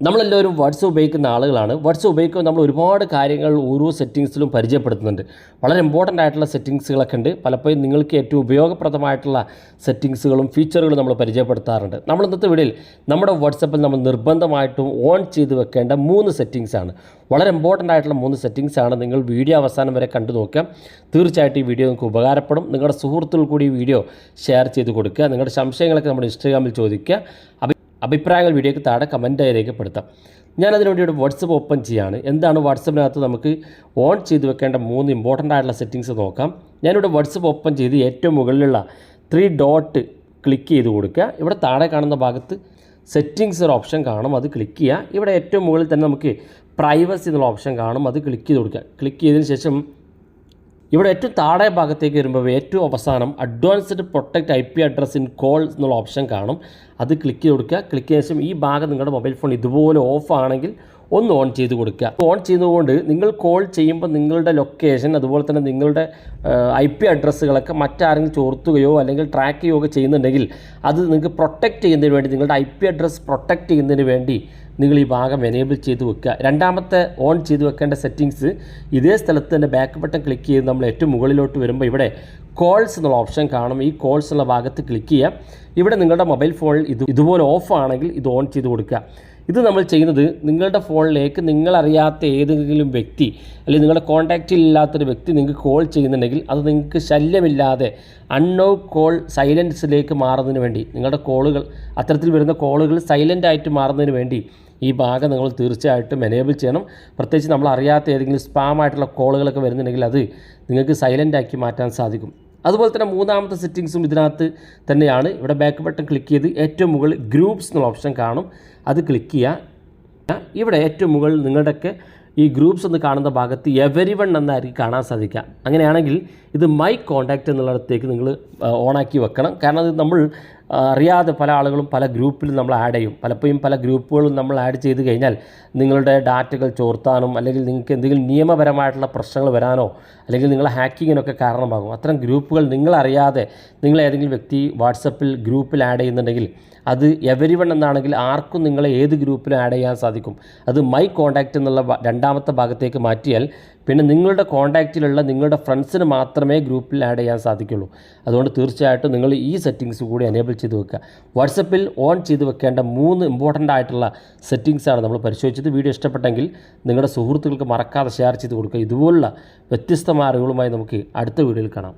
നമ്മളെല്ലാവരും വാട്സപ്പ് ഉപയോഗിക്കുന്ന ആളുകളാണ്. വാട്സപ്പ് ഉപയോഗിക്കുമ്പോൾ നമ്മൾ ഒരുപാട് കാര്യങ്ങൾ ഓരോ സെറ്റിങ്സിലും പരിചയപ്പെടുത്തുന്നുണ്ട്. വളരെ ഇമ്പോർട്ടന്റ് ആയിട്ടുള്ള സെറ്റിങ്സുകളൊക്കെ ഉണ്ട്. പലപ്പോഴും നിങ്ങൾക്ക് ഏറ്റവും ഉപയോഗപ്രദമായിട്ടുള്ള സെറ്റിങ്സുകളും ഫീച്ചറുകളും നമ്മൾ പരിചയപ്പെടുത്താറുണ്ട്. നമ്മൾ ഇന്നത്തെ വീഡിയോയിൽ നമ്മുടെ വാട്സപ്പിൽ നമ്മൾ നിർബന്ധമായിട്ടും ഓൺ ചെയ്ത് വെക്കേണ്ട മൂന്ന് സെറ്റിങ്സാണ് വളരെ ഇമ്പോർട്ടന്റ് ആയിട്ടുള്ള മൂന്ന് സെറ്റിങ്സാണ് നിങ്ങൾ വീഡിയോ അവസാനം വരെ കണ്ടു നോക്കാം തീർച്ചയായിട്ടും ഈ വീഡിയോ നിങ്ങൾക്ക് ഉപകാരപ്പെടും. നിങ്ങളുടെ സുഹൃത്തുക്കൾ കൂടി ഈ വീഡിയോ ഷെയർ ചെയ്ത് കൊടുക്കുക. നിങ്ങളുടെ സംശയങ്ങളൊക്കെ നമ്മുടെ ഇൻസ്റ്റാഗ്രാമിൽ ചോദിക്കുക. അഭിപ്രായങ്ങൾ വീഡിയോയ്ക്ക് താഴെ കമന്റായി രേഖപ്പെടുത്താം. ഞാൻ അതിനു വേണ്ടി ഇവിടെ വാട്സപ്പ് ഓപ്പൺ ചെയ്യാണ്. എന്താണ് വാട്സപ്പിനകത്ത് നമുക്ക് ഓൺ ചെയ്ത് വെക്കേണ്ട മൂന്ന് ഇമ്പോർട്ടന്റ് ആയിട്ടുള്ള സെറ്റിങ്സ് നോക്കാം. ഞാനിവിടെ വാട്സപ്പ് ഓപ്പൺ ചെയ്ത് ഏറ്റവും മുകളിലുള്ള ത്രീ ഡോട്ട് ക്ലിക്ക് ചെയ്ത് കൊടുക്കുക. ഇവിടെ താഴെ കാണുന്ന ഭാഗത്ത് സെറ്റിങ്സ് ഒരു ഓപ്ഷൻ കാണും അത് ക്ലിക്ക് ചെയ്യുക. ഇവിടെ ഏറ്റവും മുകളിൽ തന്നെ നമുക്ക് പ്രൈവസി എന്നുള്ള ഓപ്ഷൻ കാണും അത് ക്ലിക്ക് ചെയ്ത് കൊടുക്കുക. ക്ലിക്ക് ചെയ്തതിന് ശേഷം ഇവിടെ ഏറ്റവും താഴെ ഭാഗത്തേക്ക് വരുമ്പോൾ ഏറ്റവും അവസാനം advanced protect I P address in call എന്നുള്ള ഓപ്ഷൻ കാണും. അത് ക്ലിക്ക് ചെയ്ത് കൊടുക്കുക. ക്ലിക്ക് ചെയ്ത ശേഷം ഈ ഭാഗം നിങ്ങളുടെ മൊബൈൽ ഫോൺ ഇതുപോലെ ഓഫ് ആണെങ്കിൽ ഒന്ന് ഓൺ ചെയ്ത് കൊടുക്കുക. ഓൺ ചെയ്തുകൊണ്ട് നിങ്ങൾ കോൾ ചെയ്യുമ്പോൾ നിങ്ങളുടെ ലൊക്കേഷൻ അതുപോലെ തന്നെ നിങ്ങളുടെ ഐ പി അഡ്രസ്സുകളൊക്കെ മറ്റാരെങ്കിലും ചോർത്തുകയോ അല്ലെങ്കിൽ ട്രാക്ക് ചെയ്യുകയോ ചെയ്യുന്നുണ്ടെങ്കിൽ അത് നിങ്ങൾക്ക് പ്രൊട്ടക്റ്റ് ചെയ്യുന്നതിന് വേണ്ടി നിങ്ങളുടെ ഐ പി അഡ്രസ്സ് പ്രൊട്ടക്റ്റ് ചെയ്യുന്നതിന് വേണ്ടി നിങ്ങൾ ഈ ഭാഗം എനേബിൾ ചെയ്ത് വെക്കുക. രണ്ടാമത്തെ ഓൺ ചെയ്ത് വെക്കേണ്ട സെറ്റിങ്സ് ഇതേ സ്ഥലത്ത് തന്നെ ബാക്ക് ബട്ടൺ ക്ലിക്ക് ചെയ്ത് നമ്മൾ ഏറ്റവും മുകളിലോട്ട് വരുമ്പോൾ ഇവിടെ കോൾസ് എന്നുള്ള ഓപ്ഷൻ കാണും. ഈ കോൾസ് എന്നുള്ള ഭാഗത്ത് ക്ലിക്ക് ചെയ്യുക. ഇവിടെ നിങ്ങളുടെ മൊബൈൽ ഫോണിൽ ഇത് ഇതുപോലെ ഓഫ് ആണെങ്കിൽ ഇത് ഓൺ ചെയ്ത് കൊടുക്കുക. ഇത് നമ്മൾ ചെയ്യുന്നത് നിങ്ങളുടെ ഫോണിലേക്ക് നിങ്ങളറിയാത്ത ഏതെങ്കിലും വ്യക്തി അല്ലെങ്കിൽ നിങ്ങളുടെ കോൺടാക്റ്റിൽ ഇല്ലാത്തൊരു വ്യക്തി നിങ്ങൾക്ക് കോൾ ചെയ്യുന്നുണ്ടെങ്കിൽ അത് നിങ്ങൾക്ക് ശല്യമില്ലാതെ അൺനോ കോൾ സൈലൻസിലേക്ക് മാറുന്നതിന് വേണ്ടി നിങ്ങളുടെ കോളുകൾ അത്തരത്തിൽ വരുന്ന കോളുകൾ സൈലന്റ് ആയിട്ട് മാറുന്നതിന് വേണ്ടി ഈ ഭാഗം നിങ്ങൾ തീർച്ചയായിട്ടും എനേബിൾ ചെയ്യണം. പ്രത്യേകിച്ച് നമ്മൾ അറിയാത്ത ഏതെങ്കിലും സ്പാം ആയിട്ടുള്ള കോളുകളൊക്കെ വരുന്നുണ്ടെങ്കിൽ അത് നിങ്ങൾക്ക് സൈലന്റ് ആക്കി മാറ്റാൻ സാധിക്കും. അതുപോലെ തന്നെ മൂന്നാമത്തെ സെറ്റിങ്സും ഇതിനകത്ത് തന്നെയാണ്. ഇവിടെ ബാക്ക് ബട്ടൺ ക്ലിക്ക് ചെയ്ത് ഏറ്റവും മുകളിൽ ഗ്രൂപ്പ്സ് എന്നുള്ള ഓപ്ഷൻ കാണും. അത് ക്ലിക്ക് ചെയ്യുക ഇവിടെ ഏറ്റവും മുകളിൽ നിങ്ങളുടെയൊക്കെ ഈ ഗ്രൂപ്പ്സ് എന്ന് കാണുന്ന ഭാഗത്ത് എവരി വൺ എന്നായിരിക്കും കാണാൻ സാധിക്കുക. അങ്ങനെയാണെങ്കിൽ ഇത് മൈ കോൺടാക്റ്റ് എന്നുള്ളിടത്തേക്ക് നിങ്ങൾ ഓണാക്കി വെക്കണം. കാരണം അത് നമ്മൾ അറിയാതെ പല ആളുകളും പല ഗ്രൂപ്പിലും നമ്മൾ ആഡ് ചെയ്യും. പലപ്പോഴും പല ഗ്രൂപ്പുകളും നമ്മൾ ആഡ് ചെയ്ത് കഴിഞ്ഞാൽ നിങ്ങളുടെ ഡാറ്റകൾ ചോർത്താനും അല്ലെങ്കിൽ നിങ്ങൾക്ക് എന്തെങ്കിലും നിയമപരമായിട്ടുള്ള പ്രശ്നങ്ങൾ വരാനോ അല്ലെങ്കിൽ നിങ്ങളെ ഹാക്കിങ്ങിനൊക്കെ കാരണമാകും. അത്തരം ഗ്രൂപ്പുകൾ നിങ്ങളറിയാതെ നിങ്ങൾ ഏതെങ്കിലും വ്യക്തി വാട്സപ്പിൽ ഗ്രൂപ്പിൽ ആഡ് ചെയ്യുന്നുണ്ടെങ്കിൽ അത് എവരിവൺ എന്നാണെങ്കിൽ ആർക്കും നിങ്ങളെ ഏത് ഗ്രൂപ്പിലും ആഡ് ചെയ്യാൻ സാധിക്കും. അത് മൈ കോൺടാക്റ്റ് എന്നുള്ള രണ്ടാമത്തെ ഭാഗത്തേക്ക് മാറ്റിയാൽ പിന്നെ നിങ്ങളുടെ കോൺടാക്റ്റിലുള്ള നിങ്ങളുടെ ഫ്രണ്ട്സിന് മാത്രമേ ഗ്രൂപ്പിൽ ആഡ് ചെയ്യാൻ സാധിക്കുള്ളൂ. അതുകൊണ്ട് തീർച്ചയായിട്ടും നിങ്ങൾ ഈ സെറ്റിങ്സ് കൂടി എനേബിൾ ചെയ്ത് വെക്കുക. വാട്സപ്പിൽ ഓൺ ചെയ്ത് വെക്കേണ്ട മൂന്ന് ഇമ്പോർട്ടന്റ് ആയിട്ടുള്ള സെറ്റിങ്സാണ് നമ്മൾ പരിശോധിച്ചത്. വീഡിയോ ഇഷ്ടപ്പെട്ടെങ്കിൽ നിങ്ങളുടെ സുഹൃത്തുക്കൾക്ക് മറക്കാതെ ഷെയർ ചെയ്ത് കൊടുക്കുക. ഇതുപോലുള്ള വ്യത്യസ്തമായ അറിവുകളുമായി നമുക്ക് അടുത്ത വീഡിയോയിൽ കാണാം.